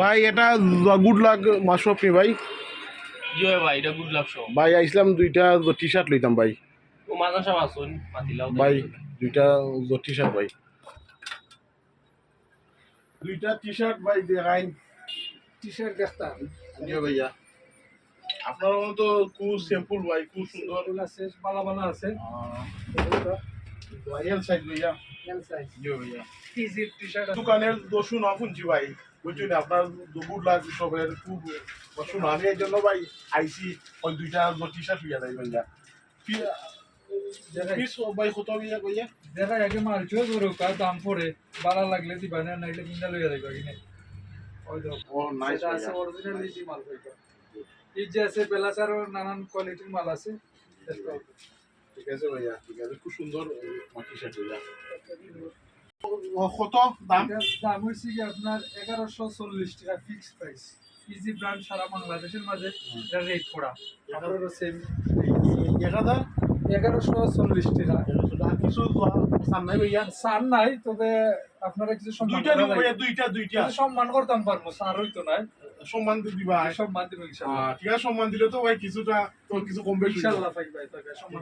ভাই এটা good luck মাসপনি ভাই? জি হয় ভাই এটা গুড লাক শো ভাই আইসলাম দুইটা টি শার্ট লইতাম ভাই। ও মাতিলাও ভাই দুইটা টি শার্ট ভাই। দুইটা টি শার্ট ভাই দেখাইন টি শার্ট দেখতাম জি ভাইয়া। আপনার তো খুব সিম্পল ভাই খুব সুন্দর। আছে। বালা বালা আছে এল সাইজ ভাইয়া এল সাইজ জি ভাইয়া ইজি টি শার্ট দোকানের দোষু না শুনছি ভাই বুঝছেন আপনার গুড লাক সবের খুব দোষু আমি এই জন্য ভাই আইসি ওই দুইটা টি শার্ট লইয়া যাই ভাইয়া। পিস ভাই কত ভাইয়া ভাইয়া দেখা আগে মাল চো ধরো কার দাম পড়ে বালা লাগলে দিবা না নাইলে কিনা লইয়া যাইবা কিনে। ওই দাও ও নাইস আছে অরিজিনাল ইজি মাল কইতো। এই যে আছে নানান কোয়ালিটির মাল আছে। ঠিক আছে ভাইয়া ঠিক আছে। খুব সুন্দর টি শার্ট ভাইয়া কত দাম? দাম হয়েছে কি আপনার এগারোশো চল্লিশ টাকা ফিক্স প্রাইস ইজি ব্র্যান্ড সারা বাংলাদেশের মাঝে এটা রেট করা। আপনারও সেম এক হাজার এগারোশো চল্লিশ টাকা। কিছু সান নাই ভাইয়া? সার নাই তবে আপনারা কিছু সম্মান দুইটা। দুইটা দুইটা। কিছু সম্মান করতাম পারব সার হইতো নাই। সম্মান দিবা সম্মান দিব ইনশাল্লাহ আহ, ঠিক আছে সম্মান দিলে তো ভাই কিছুটা তো কিছু কম বেশি হইবো। ইনশাল্লাহ ভাই ভাই ভাই সম্মান।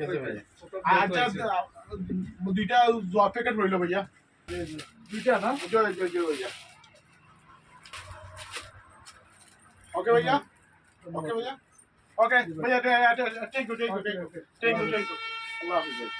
ছোট আচ্ছা দুইটা জব প্যাকেট রইল ভাইয়া দুইটা না জয় জয় জয় ভাইয়া ওকে ভাইয়া ওকে ভাইয়া ওকে ভাইয়া thank you thank you thank you thank you আল্লাহ হাফিজ ভাই